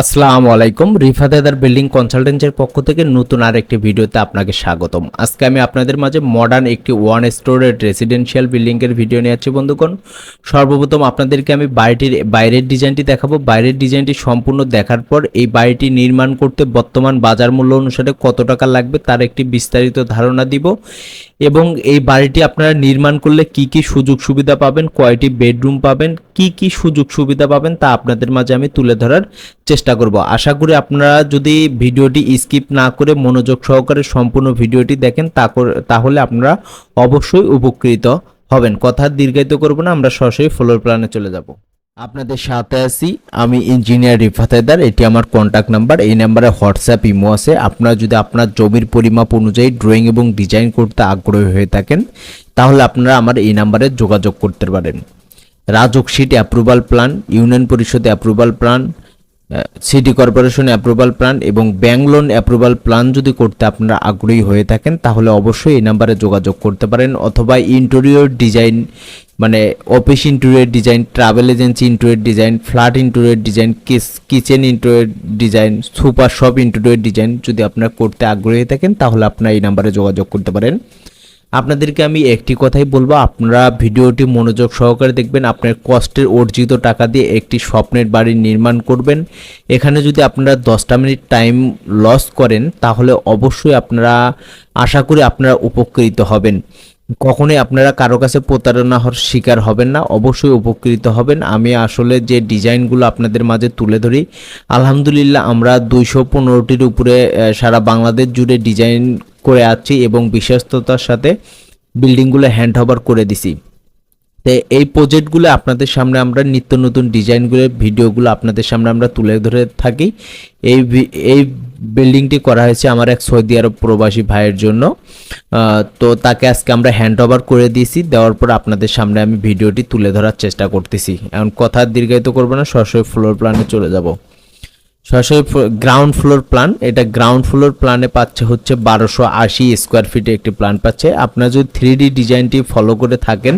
আসসালামু আলাইকুম। রিফাতেদার বিল্ডিং কনসালটেন্সির পক্ষ থেকে নতুন আর একটি ভিডিওতে আপনাকে স্বাগতম। আজকে আমি আপনাদের মাঝে মডার্ন একটি ওয়ান স্টোরেড রেসিডেন্সিয়াল বিল্ডিংয়ের ভিডিও নিয়ে যাচ্ছি বন্ধুগণ। সর্বপ্রথম আপনাদেরকে আমি বাড়িটির বাইরের ডিজাইনটি দেখাবো। বাইরের ডিজাইনটি সম্পূর্ণ দেখার পর এই বাড়িটি নির্মাণ করতে বর্তমান বাজার মূল্য অনুসারে কত টাকা লাগবে তার একটি বিস্তারিত ধারণা দিব। এবং এই বাড়িটি আপনারা নির্মাণ করলে কি কি সুযোগ সুবিধা পাবেন, কয়টি বেডরুম পাবেন, কি কি সুযোগ সুবিধা পাবেন তা আপনাদের মাঝে আমি তুলে ধরার চেষ্টা করব। আশা করি আপনারা যদি ভিডিওটি স্কিপ না করে মনোযোগ সহকারে সম্পূর্ণ ভিডিওটি দেখেন তাহলে আপনারা অবশ্যই উপকৃত হবেন। কথা দীর্ঘায়িত করব না, আমরা সরাসরি ফ্লোর প্ল্যানে চলে যাব। আপনাদের সাথে আছি, আমি ইঞ্জিনিয়ার রিফাত হায়দার, এটি আমার কন্ট্যাক্ট নাম্বার এই নাম্বারে হোয়াটসঅ্যাপ ইমো আছে। আপনারা যদি আপনার জমির পরিমাপ অনুযায়ী ড্রয়িং এবং ডিজাইন করতে আগ্রহী হয়ে থাকেন, তাহলে আপনারা আমার এই নাম্বারে যোগাযোগ করতে পারেন। Rajuk seat approval plan union Parishad approval plan city corporation approval plan এবং ব্যাংক লোন অ্যাপ্রুভাল প্ল্যান যদি করতে আপনারা আগ্রহী হয়ে থাকেন, তাহলে অবশ্যই এই নাম্বারে যোগাযোগ করতে পারেন অথবা ইন্টেরিয়র ডিজাইন মানে office interior design travel agency interior design flat interior design kitchen interior design super shop interior design যদি আপনারা করতে আগ্রহী থাকেন, তাহলে আপনারা এই নাম্বারে যোগাযোগ করতে পারেন। আপনাদেরকে আমি একটি কথাই বলব, আপনারা ভিডিওটি মনোযোগ সহকারে দেখবেন, আপনার কষ্টের অর্জিত টাকা দিয়ে একটি স্বপ্নের বাড়ি নির্মাণ করবেন। এখানে যদি আপনারা দশটা মিনিট টাইম লস করেন, তাহলে অবশ্যই আপনারা আশা করি আপনারা উপকৃত হবেন। কখনোই আপনারা কারও কাছে প্রতারণা হওয়ার শিকার হবেন না, অবশ্যই উপকৃত হবেন। আমি আসলে যে ডিজাইনগুলো আপনাদের মাঝে তুলে ধরি, আলহামদুলিল্লাহ আমরা দুইশো পনেরোটির উপরে সারা বাংলাদেশ জুড়ে ডিজাইন করে আছি এবং বিশ্বস্ততার সাথে বিল্ডিংগুলো হ্যান্ড ওভার করে দিছি। তো এই প্রজেক্টগুলো আপনাদের সামনে আমরা নিত্য নতুন ডিজাইনগুলো ভিডিওগুলো আপনাদের সামনে আমরা তুলে ধরে থাকি। এই এই বিল্ডিংটি করা হয়েছে আমার এক সৌদি আরব প্রবাসী ভাইয়ের জন্য। তো তাকে আজকে আমরা হ্যান্ড ওভার করে দিয়েছি। দেওয়ার পর আপনাদের সামনে আমি ভিডিওটি তুলে ধরার চেষ্টা করতেছি। এখন কথা দীর্ঘায়িত করব না, সরাসরি ফ্লোর প্ল্যানে চলে যাব। সরাসরি গ্রাউন্ড ফ্লোর প্ল্যান এটা গ্রাউন্ড ফ্লোর প্ল্যানে পাচ্ছে হচ্ছে বারোশো আশি স্কোয়ার ফিটে একটি প্ল্যান পাচ্ছে। আপনারা যদি থ্রি ডি ডিজাইনটি ফলো করে থাকেন,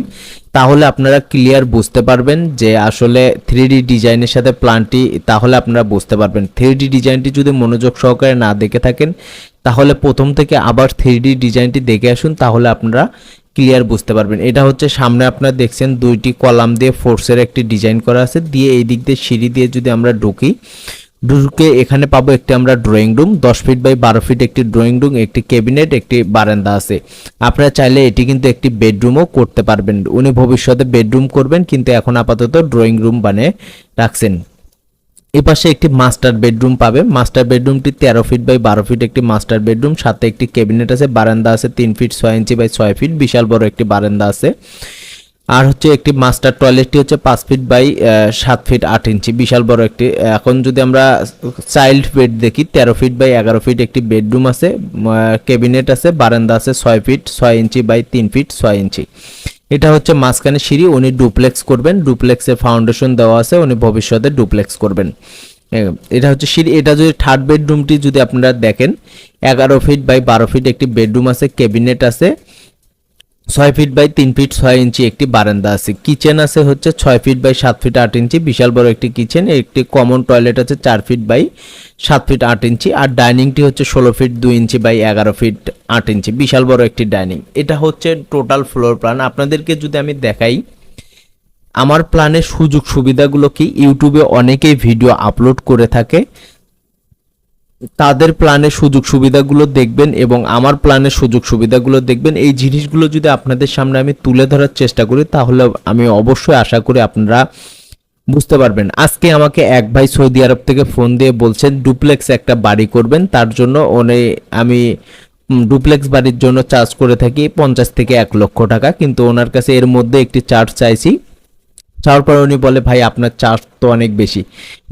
তাহলে আপনারা ক্লিয়ার বুঝতে পারবেন যে আসলে থ্রি ডি ডিজাইনের সাথে প্ল্যানটি তাহলে আপনারা বুঝতে পারবেন। থ্রি ডি ডিজাইনটি যদি মনোযোগ সহকারে না দেখে থাকেন, তাহলে প্রথম থেকে আবার থ্রি ডি ডিজাইনটি দেখে আসুন, তাহলে আপনারা ক্লিয়ার বুঝতে পারবেন। এটা হচ্ছে সামনে আপনারা দেখছেন দুইটি কলাম দিয়ে ফোর্সের একটি ডিজাইন করা আছে। দিয়ে এই দিক দিয়ে সিঁড়ি দিয়ে যদি আমরা ঢুকি ঢুকে এখানে পাবো একটি আমরা ড্রয়িং রুম দশ ফিট বাই বারো ফিট একটি ড্রয়িং রুম একটি ক্যাবিনেট একটি বারান্দা আছে। আপনারা চাইলে এটি কিন্তু একটি বেডরুমও করতে পারবেন। উনি ভবিষ্যতে বেডরুম করবেন, কিন্তু এখন আপাতত ড্রয়িং রুম বানিয়ে রাখছেন। এই পাশে একটি মাস্টার বেডরুম পাবে। মাস্টার বেডরুমটি তেরো ফিট বাই বারো ফিট একটি মাস্টার বেডরুম সাথে একটি ক্যাবিনেট আছে, বারান্দা আছে তিন ফিট ছয় ইঞ্চি বাই ছয় ফিট বিশাল বড় একটি বারান্দা আছে। আর হচ্ছে একটি মাস্টার টয়লেটটি হচ্ছে পাঁচ ফিট বাই সাত ফিট আট ইঞ্চি বিশাল বড় একটি এখন যদি আমরা চাইল্ড বেড দেখি, তেরো ফিট বাই এগারো ফিট একটি বেডরুম আছে ক্যাবিনেট আছে, বারান্দা আছে ছয় ফিট ছয় ইঞ্চি বাই তিন ফিট ছয় ইঞ্চি এটা হচ্ছে মাঝখানে সিঁড়ি, উনি ডুপ্লেক্স করবেন ডুপ্লেক্সের ফাউন্ডেশন দেওয়া আছে, উনি ভবিষ্যতে ডুপ্লেক্স করবেন। এটা হচ্ছে সিঁড়ি, এটা যদি থার্ড বেডরুমটি যদি আপনারা দেখেন, এগারো ফিট বাই বারো ফিট একটি বেডরুম আছে ক্যাবিনেট আছে ছয় ফিট বাই তিন ফিট ছয় ইঞ্চি একটি বারান্দা আছে। কিচেন আছে হচ্ছে ছয় ফিট বাই সাত ফিট আট ইঞ্চি, বিশাল বড় একটি কিচেন। একটি কমন টয়লেট আছে চার ফিট বাই সাত ফিট আট ইঞ্চি। আর ডাইনিংটি হচ্ছে ষোলো ফিট দুই ইঞ্চি বাই এগারো ফিট আট ইঞ্চি। বিশাল বড় একটি ডাইনিং। এটা হচ্ছে টোটাল ফ্লোর প্ল্যান। আপনাদেরকে যদি আমি দেখাই, আমার প্ল্যানের সুযোগ সুবিধাগুলো কি? ইউটিউবে অনেকেই ভিডিও আপলোড করে থাকে। তাদের প্ল্যানের সুযোগ সুবিধাগুলো দেখবেন এবং আমার প্ল্যানের সুযোগ সুবিধাগুলো দেখবেন। এই জিনিসগুলো যদি আপনাদের সামনে আমি তুলে ধরার চেষ্টা করি, তাহলে আমি অবশ্যই আশা করি আপনারা বুঝতে পারবেন। আজকে আমাকে এক ভাই সৌদি আরব থেকে ফোন দিয়ে বলছেন, ডুপ্লেক্স একটা বাড়ি করবেন, তার জন্য উনি আমি ডুপ্লেক্স বাড়ির জন্য চার্জ করে থাকি পঞ্চাশ থেকে এক লক্ষ টাকা। কিন্তু ওনার কাছে এর মধ্যে একটি চার্জ চাইছি। চাওয়ার পর উনি বলে, ভাই, আপনার চার্জ তো অনেক বেশি।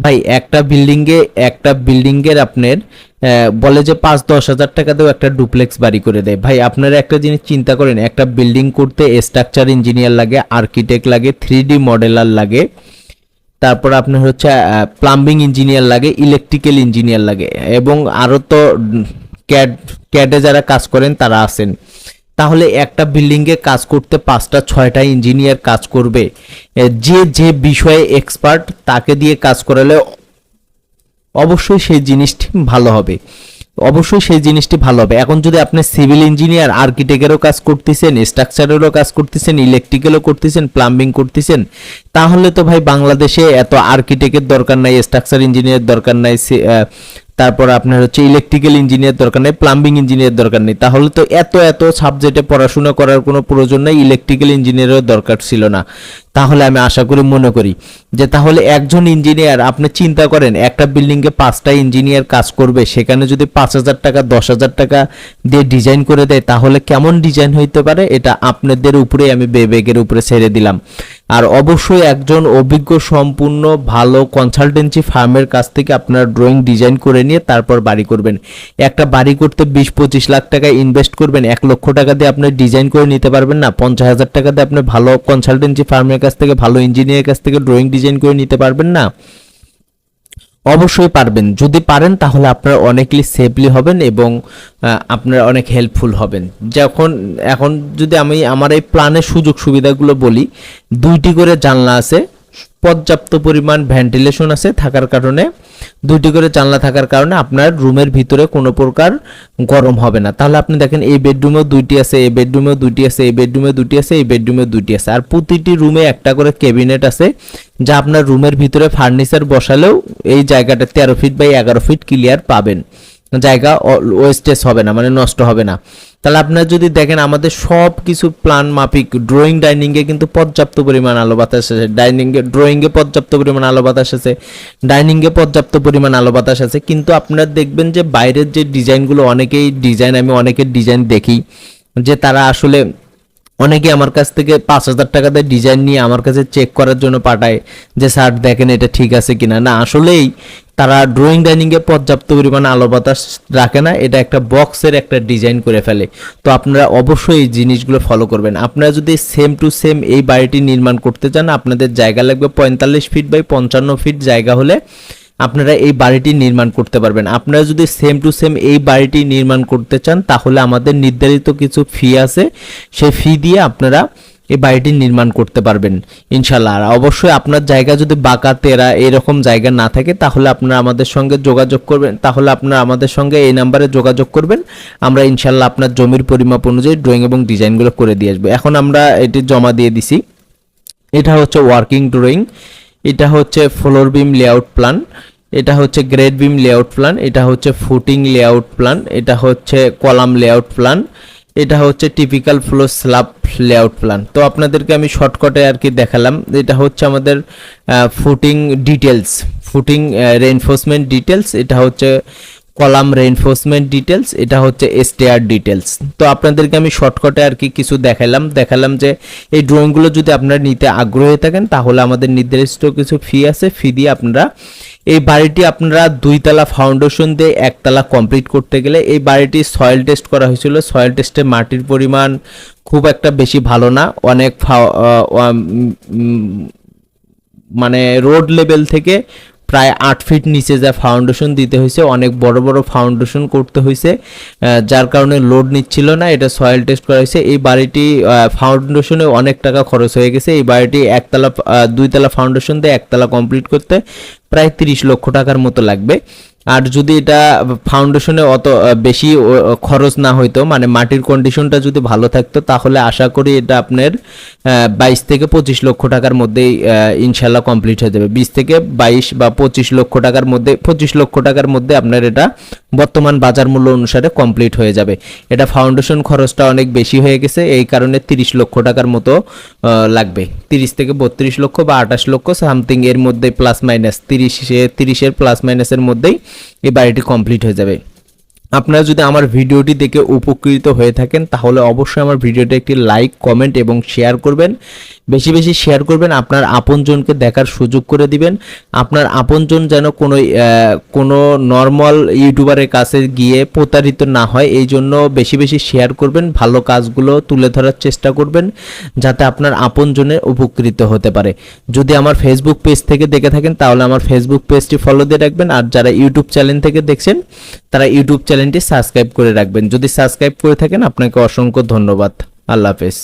ভাই, একটা বিল্ডিংয়ে, একটা বিল্ডিংয়ের আপনার বলে যে পাঁচ দশ হাজার টাকা দিয়েও একটা ডুপ্লেক্স বাড়ি করে দেয়। ভাই, আপনারা একটা জিনিস চিন্তা করেন, একটা বিল্ডিং করতে স্ট্রাকচার ইঞ্জিনিয়ার লাগে আর্কিটেক্ট লাগে থ্রি ডি মডেলার লাগে, তারপর আপনার হচ্ছে প্লাম্বিং ইঞ্জিনিয়ার লাগে ইলেকট্রিক্যাল ইঞ্জিনিয়ার লাগে, এবং আরও তো ক্যাড ক্যাডে যারা কাজ করেন, তারা আছেন। তাহলে একটা বিল্ডিংয়ে কাজ করতে পাঁচটা, ছয়টা ইঞ্জিনিয়ার কাজ করবে। যে যে বিষয়ে এক্সপার্ট তাকে দিয়ে কাজ করালে অবশ্যই সেই জিনিসটি ভালো হবে। অবশ্যই সেই জিনিসটি ভালো হবে। এখন যদি আপনি সিভিল ইঞ্জিনিয়ার আর্কিটেক্টেরও কাজ করতেছেন স্ট্রাকচারেরও কাজ করতেছেন ইলেকট্রিক্যালও করতেছেন প্লাম্বিং করতেছেন, তাহলে তো ভাই বাংলাদেশে এত আর্কিটেক্টের দরকার নাই স্ট্রাকচার ইঞ্জিনিয়ার দরকার নাই তারপর আপনার হচ্ছে ইলেকট্রিক্যাল ইঞ্জিনিয়ার দরকার নেই প্লাম্বিং ইঞ্জিনিয়ার দরকার নেই। তাহলে তো এত এত সাবজেক্টে পড়াশোনা করার কোনো প্রয়োজন নেই ইলেকট্রিক্যাল ইঞ্জিনিয়ারের দরকার ছিল না। তাহলে আমি আশা করি, মনে করি যে তাহলে একজন ইঞ্জিনিয়ার আপনি চিন্তা করেন, একটা বিল্ডিংয়ে পাঁচটা ইঞ্জিনিয়ার কাজ করবে, সেখানে যদি পাঁচ হাজার টাকা, দশ হাজার টাকা দিয়ে ডিজাইন করে দেয়, তাহলে কেমন ডিজাইন হইতে পারে? এটা আপনাদের উপরে আমি বেবেগের উপরে ছেড়ে দিলাম। আর অবশ্যই একজন অভিজ্ঞ, সম্পূর্ণ, ভালো কনসালটেন্সি ফার্মের কাছ থেকে আপনার ড্রয়িং ডিজাইন করে নিয়ে তারপর বাড়ি করবেন। একটা বাড়ি করতে বিশ পঁচিশ লাখ টাকা ইনভেস্ট করবেন, এক লক্ষ টাকা দিয়ে আপনি ডিজাইন করে নিতে পারবেন না, পঞ্চাশ হাজার টাকা দিয়ে আপনি ভালো কনসালটেন্সি ফার্মের কাছ থেকে, ভালো ইঞ্জিনিয়ারের কাছ থেকে ড্রয়িং ডিজাইন করে নিতে পারবেন না? অবশ্যই পারবেন। যদি পারেন, তাহলে আপনার অনেকলি সেফলি হবেন এবং আপনার অনেক হেল্পফুল হবেন। যখন, এখন যদি আমি আমার এই প্ল্যানের সুযোগ সুবিধাগুলো বলি, দুইটি করে জানলা আছে। পর্যাপ্ত পরিমাণ ভেন্টিলেশন আছে থাকার কারণে। দুইটি করে জানলা থাকার কারণে আপনার রুমের ভিতরে কোনো প্রকার গরম হবে না। তাহলে আপনি দেখেন, এই বেডরুমেও দুইটি আছে, এই বেডরুমেও দুইটি আছে, এই বেডরুমে দুইটি আছে, এই বেডরুমে দুইটি আছে। আর প্রতিটি রুমে একটা করে ক্যাবিনেট আছে, যা আপনার রুমের ভিতরে ফার্নিচার বসালেও এই জায়গাটা তেরো ফিট বাই এগারো ফিট ক্লিয়ার পাবেন। জায়গা ওয়েস্টেজ হবে না মানে নষ্ট হবে না। তাহলে আপনারা যদি দেখেন আমাদের সব কিছু প্ল্যান মাফিক ড্রয়িং ডাইনিংয়ে কিন্তু পর্যাপ্ত পরিমাণ আলো বাতাস আছে ডাইনিংয়ে ড্রয়িংয়ে পর্যাপ্ত পরিমাণ আলো বাতাস আছে ডাইনিংয়ে পর্যাপ্ত পরিমাণ আলো বাতাস আছে কিন্তু আপনারা দেখবেন যে বাইরের যে ডিজাইনগুলো অনেকেই ডিজাইন আমি অনেকের ডিজাইন দেখি, যে তারা আসলে অনেকে আমার কাছ থেকে পাঁচ হাজার টাকা দিয়ে ডিজাইন নিয়ে আমার কাছে চেক করার জন্য পাঠায় যে, স্যার, দেখেন এটা ঠিক আছে কিনা? না, আসলেই তারা ড্রয়িং ডাইনিংয়ে পর্যাপ্ত পরিমাণ আলো বাতাস রাখে না, এটা একটা বক্সের একটা ডিজাইন করে ফেলে। তো আপনারা অবশ্যই এই জিনিসগুলো ফলো করবেন। আপনারা যদি সেম টু সেম এই বাড়িটি নির্মাণ করতে চান, আপনাদের জায়গা লাগবে পঁয়তাল্লিশ ফিট বাই পঞ্চান্ন ফিট জায়গা হলে আপনারা এই বাড়িটি নির্মাণ করতে পারবেন। আপনারা যদি সেম টু সেম এই বাড়িটি নির্মাণ করতে চান, তাহলে আমাদের নির্ধারিত কিছু ফি আছে। সেই ফি দিয়ে আপনারা এই বাড়িটি নির্মাণ করতে পারবেন ইনশাল্লাহ আর অবশ্যই আপনার জায়গা যদি বাঁকা তেরা এরকম জায়গা না থাকে, তাহলে আপনারা আমাদের সঙ্গে যোগাযোগ করবেন। তাহলে আপনারা আমাদের সঙ্গে এই নাম্বারে যোগাযোগ করবেন। আমরা ইনশাল্লাহ আপনার জমির পরিমাপ অনুযায়ী ড্রয়িং এবং ডিজাইনগুলো করে দিয়ে আসব। এখন আমরা এটি জমা দিয়ে দিছি। এটা হচ্ছে ওয়ার্কিং ড্রয়িং এটা হচ্ছে ফ্লোর বিম লেআউট প্ল্যান এটা হচ্ছে গ্রেড বিম লেআউট প্ল্যান এটা হচ্ছে ফুটিং লেআউট প্ল্যান এটা হচ্ছে কলাম লেআউট প্ল্যান এটা হচ্ছে typical floor slab layout plan তো আপনাদেরকে আমি শর্টকাটে আর কি দেখালাম, এটা হচ্ছে আমাদের footing details footing reinforcement details এটা হচ্ছে কলাম রেইনফোর্সমেন্ট ডিটেলস এটা হচ্ছে স্টেয়ার ডিটেলস তো আপনাদেরকে আমি শর্টকাটে আর কি কিছু দেখালাম। দেখালাম যে এই ড্রয়িংগুলো যদি আপনারা নিতে আগ্রহী থাকেন, তাহলে আমাদের নির্দিষ্ট কিছু ফি আছে। ফি দিয়ে আপনারা এই বাড়িটি আপনারা দুইতলা ফাউন্ডেশন দিয়ে একতলা কমপ্লিট করতে গেলে এই বাড়িটি সয়েল টেস্ট করা হয়েছিল। সয়েল টেস্টে মাটির পরিমাণ খুব একটা বেশি ভালো না। অনেক মানে রোড লেভেল থেকে প্রায় আট ফিট নিচে যা ফাউন্ডেশন দিতে হয়েছে, অনেক বড় বড় ফাউন্ডেশন করতে হয়েছে যার কারণে লোড নিচ্ছিল না, এটা সয়েল টেস্ট করা হয়েছে। এই বাড়িটি ফাউন্ডেশনে অনেক টাকা খরচ হয়ে গেছে। এই বাড়িটি একতলা দুইতলা ফাউন্ডেশন দিয়ে একতলা কমপ্লিট করতে প্রায় তিরিশ লক্ষ টাকার মতো লাগবে। আর যদি এটা ফাউন্ডেশনে অত বেশি খরচ না হইতো মানে মাটির কন্ডিশনটা যদি ভালো থাকতো, তাহলে আশা করি এটা আপনার বাইশ থেকে পঁচিশ লক্ষ টাকার মধ্যেই ইনশাল্লাহ কমপ্লিট হয়ে যাবে। বিশ থেকে বাইশ বা পঁচিশ লক্ষ টাকার মধ্যে, পঁচিশ লক্ষ টাকার মধ্যে আপনার এটা বর্তমান বাজার মূল্য অনুসারে কমপ্লিট হয়ে যাবে। এটা ফাউন্ডেশন খরচটা অনেক বেশি হয়ে গেছে, এই কারণে তিরিশ লক্ষ টাকার মতো লাগবে। তিরিশ থেকে বত্রিশ লক্ষ বা আঠাশ লক্ষ সামথিং এর মধ্যে প্লাস মাইনাস তিরিশে, তিরিশের প্লাস মাইনাসের মধ্যেই এই বাড়িটি কমপ্লিট হয়ে যাবে। আপনারা যদি আমার ভিডিওটি দেখে উপকৃত হয়ে থাকেন, তাহলে অবশ্যই আমার ভিডিওটা একটি লাইক কমেন্ট এবং শেয়ার করবেন। বেশি বেশি শেয়ার করবেন, আপনার আপনজনকে দেখার সুযোগ করে দিবেন। আপনার আপনজন যেন কোনো কোনো নর্মাল ইউটিউবারের কাছে গিয়ে প্রতারিত না হয়, এই জন্য বেশি বেশি শেয়ার করবেন, ভালো কাজগুলো তুলে ধরার চেষ্টা করবেন, যাতে আপনার আপনজনের উপকৃত হতে পারে। যদি আমার ফেসবুক পেজ থেকে দেখে থাকেন, তাহলে আমার ফেসবুক পেজটি ফলো দিয়ে রাখবেন, আর যারা ইউটিউব চ্যানেল থেকে দেখছেন, তারা ইউটিউব চ্যানেলটি সাবস্ক্রাইব করে রাখবেন। যদি সাবস্ক্রাইব করে থাকেন, আপনাকে অসংখ্য ধন্যবাদ। আল্লাহ হাফেজ।